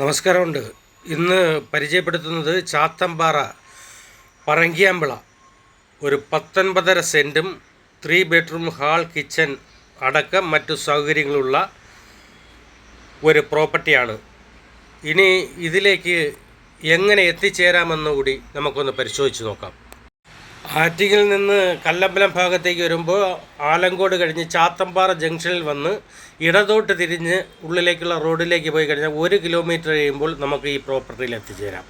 നമസ്കാരമുണ്ട്. ഇന്ന് പരിചയപ്പെടുത്തുന്നത് ചാത്തമ്പാറ പറങ്കിയാമ്പിള. ഒരു പത്തൊൻപതര സെന്റും ത്രീ ബെഡ്റൂം ഹാൾ കിച്ചൺ അടക്കം മറ്റു സൗകര്യങ്ങളുള്ള ഒരു പ്രോപ്പർട്ടിയാണ്. ഇനി ഇതിലേക്ക് എങ്ങനെ എത്തിച്ചേരാമെന്ന് കൂടി നമുക്കൊന്ന് പരിശോധിച്ച് നോക്കാം. ആറ്റിങ്ങിൽ നിന്ന് കല്ലമ്പലം ഭാഗത്തേക്ക് വരുമ്പോൾ ആലങ്കോട് കഴിഞ്ഞ് ചാത്തമ്പാറ ജംഗ്ഷനിൽ വന്ന് ഇടതോട്ട് തിരിഞ്ഞ് ഉള്ളിലേക്കുള്ള റോഡിലേക്ക് പോയി കഴിഞ്ഞാൽ ഒരു കിലോമീറ്റർ കഴിയുമ്പോൾ നമുക്ക് ഈ പ്രോപ്പർട്ടിയിൽ എത്തിച്ചേരാം.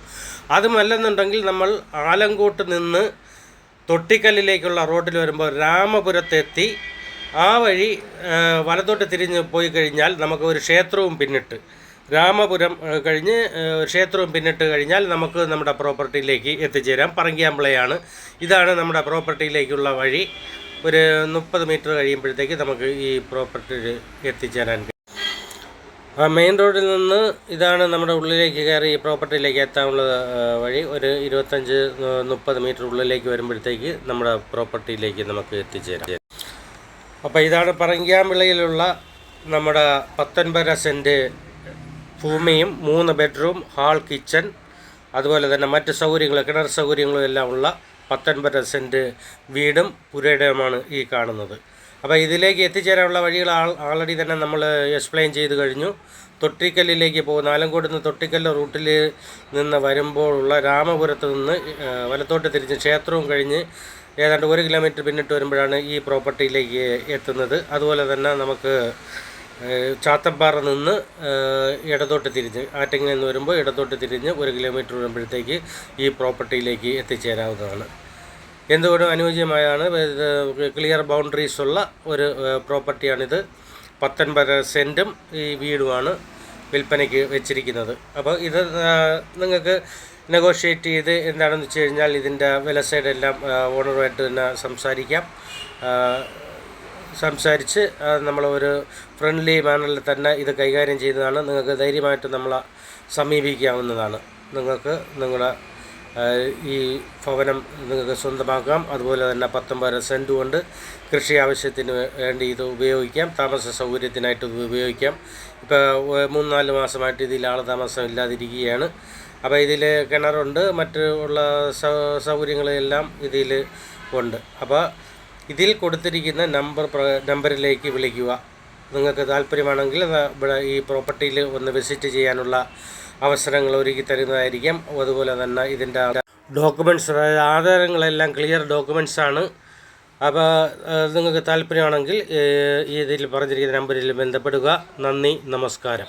അതുമല്ലെന്നുണ്ടെങ്കിൽ നമ്മൾ ആലങ്കോട്ട് നിന്ന് തൊട്ടിക്കല്ലിലേക്കുള്ള റോഡിൽ വരുമ്പോൾ രാമപുരത്തെത്തി ആ വഴി വലത്തോട്ട് തിരിഞ്ഞ് പോയി കഴിഞ്ഞാൽ നമുക്ക് ഒരു ക്ഷേത്രവും പിന്നിട്ട് രാമപുരം കഴിഞ്ഞ് ക്ഷേത്രവും പിന്നിട്ട് കഴിഞ്ഞാൽ നമുക്ക് നമ്മുടെ പ്രോപ്പർട്ടിയിലേക്ക് എത്തിച്ചേരാം. പറങ്കിയാമ്പിളയാണ്. ഇതാണ് നമ്മുടെ പ്രോപ്പർട്ടിയിലേക്കുള്ള വഴി. ഒരു മുപ്പത് മീറ്റർ കഴിയുമ്പോഴത്തേക്ക് നമുക്ക് ഈ പ്രോപ്പർട്ടിയിൽ എത്തിച്ചേരാൻ കഴിയും. ആ മെയിൻ റോഡിൽ നിന്ന് ഇതാണ് നമ്മുടെ ഉള്ളിലേക്ക് കയറി ഈ പ്രോപ്പർട്ടിയിലേക്ക് എത്താനുള്ള വഴി. ഒരു ഇരുപത്തഞ്ച് മുപ്പത് മീറ്റർ ഉള്ളിലേക്ക് വരുമ്പോഴത്തേക്ക് നമ്മുടെ പ്രോപ്പർട്ടിയിലേക്ക് നമുക്ക് എത്തിച്ചേരാം. അപ്പോൾ ഇതാണ് പറങ്കാമ്പിളയിലുള്ള നമ്മുടെ പത്തൊൻപത് സെന്റ് ഭൂമിയും മൂന്ന് ബെഡ്റൂം ഹാൾ കിച്ചൺ അതുപോലെ തന്നെ മറ്റ് സൗകര്യങ്ങൾ കിണർ സൗകര്യങ്ങളും എല്ലാം ഉള്ള പത്തൊൻപത് സെന്റ് വീടും പുരയിടവുമാണ് ഈ കാണുന്നത്. അപ്പോൾ ഇതിലേക്ക് എത്തിച്ചേരാനുള്ള വഴികൾ ആൾ ആൾറെഡി തന്നെ നമ്മൾ എക്സ്പ്ലെയിൻ ചെയ്ത് കഴിഞ്ഞു. തൊട്ടിക്കല്ലിലേക്ക് പോകുന്ന ആലങ്കോട് നിന്ന് തൊട്ടിക്കല്ല് റൂട്ടിൽ നിന്ന് വരുമ്പോഴുള്ള രാമപുരത്ത് നിന്ന് വലത്തോട്ട് തിരിഞ്ഞ് ക്ഷേത്രവും കഴിഞ്ഞ് ഏതാണ്ട് ഒരു കിലോമീറ്റർ പിന്നിട്ട് വരുമ്പോഴാണ് ഈ പ്രോപ്പർട്ടിയിലേക്ക് എത്തുന്നത്. അതുപോലെ തന്നെ നമുക്ക് ചാത്തമ്പാറ നിന്ന് ഇടത്തോട്ട് തിരിഞ്ഞ് ആറ്റിങ്ങിൽ നിന്ന് വരുമ്പോൾ ഇടത്തോട്ട് തിരിഞ്ഞ് ഒരു കിലോമീറ്റർ വരുമ്പോഴത്തേക്ക് ഈ പ്രോപ്പർട്ടിയിലേക്ക് എത്തിച്ചേരാവുന്നതാണ്. എന്തുകൊണ്ടും അനുയോജ്യമായാണ് ക്ലിയർ ബൗണ്ടറീസ് ഉള്ള ഒരു പ്രോപ്പർട്ടിയാണിത്. പത്തൊൻപത് സെന്റും ഈ വീടുമാണ് വിൽപ്പനയ്ക്ക് വെച്ചിരിക്കുന്നത്. അപ്പോൾ ഇത് നിങ്ങൾക്ക് നെഗോഷിയേറ്റ് ചെയ്ത് എന്താണെന്ന് വെച്ച് കഴിഞ്ഞാൽ ഇതിന്റെ വില സൈഡെല്ലാം ഓണറുമായിട്ട് തന്നെ സംസാരിക്കാം. സംസാരിച്ച് നമ്മൾ ഒരു ഫ്രണ്ട്ലി മാനറിൽ തന്നെ ഇത് കൈകാര്യം ചെയ്യുന്നതാണ്. നിങ്ങൾക്ക് ധൈര്യമായിട്ട് നമ്മളെ സമീപിക്കാവുന്നതാണ്. നിങ്ങൾക്ക് നിങ്ങളുടെ ഈ ഭവനം നിങ്ങൾക്ക് സ്വന്തമാക്കാം. അതുപോലെ തന്നെ പത്തൊമ്പത് സെന്റ് കൊണ്ട് കൃഷി ആവശ്യത്തിന് വേണ്ടി ഇത് ഉപയോഗിക്കാം. താമസ സൗകര്യത്തിനായിട്ട് ഇത് ഉപയോഗിക്കാം. ഇപ്പോൾ മൂന്ന് നാല് മാസമായിട്ട് ഇതിൽ ആൾ താമസം ഇല്ലാതിരിക്കുകയാണ്. അപ്പോൾ ഇതിൽ കിണറുണ്ട്. മറ്റുള്ള സൗകര്യങ്ങളെല്ലാം ഇതിൽ ഉണ്ട്. അപ്പോൾ ഇതിൽ കൊടുത്തിരിക്കുന്ന നമ്പർ നമ്പറിലേക്ക് വിളിക്കുക. നിങ്ങൾക്ക് താല്പര്യമാണെങ്കിൽ ഇവിടെ ഈ പ്രോപ്പർട്ടിയിൽ ഒന്ന് വിസിറ്റ് ചെയ്യാനുള്ള അവസരങ്ങൾ ഒരുക്കി തരുന്നതായിരിക്കും. അതുപോലെ തന്നെ ഇതിന്റെ ഡോക്യുമെന്റ്സ് അതായത് ആധാരങ്ങളെല്ലാം ക്ലിയർ ഡോക്യുമെന്റ്സ് ആണ്. അപ്പോൾ നിങ്ങൾക്ക് താല്പര്യമാണെങ്കിൽ ഈ ഇതിൽ പറഞ്ഞിരിക്കുന്ന നമ്പറിൽ ബന്ധപ്പെടുക. നന്ദി നമസ്കാരം.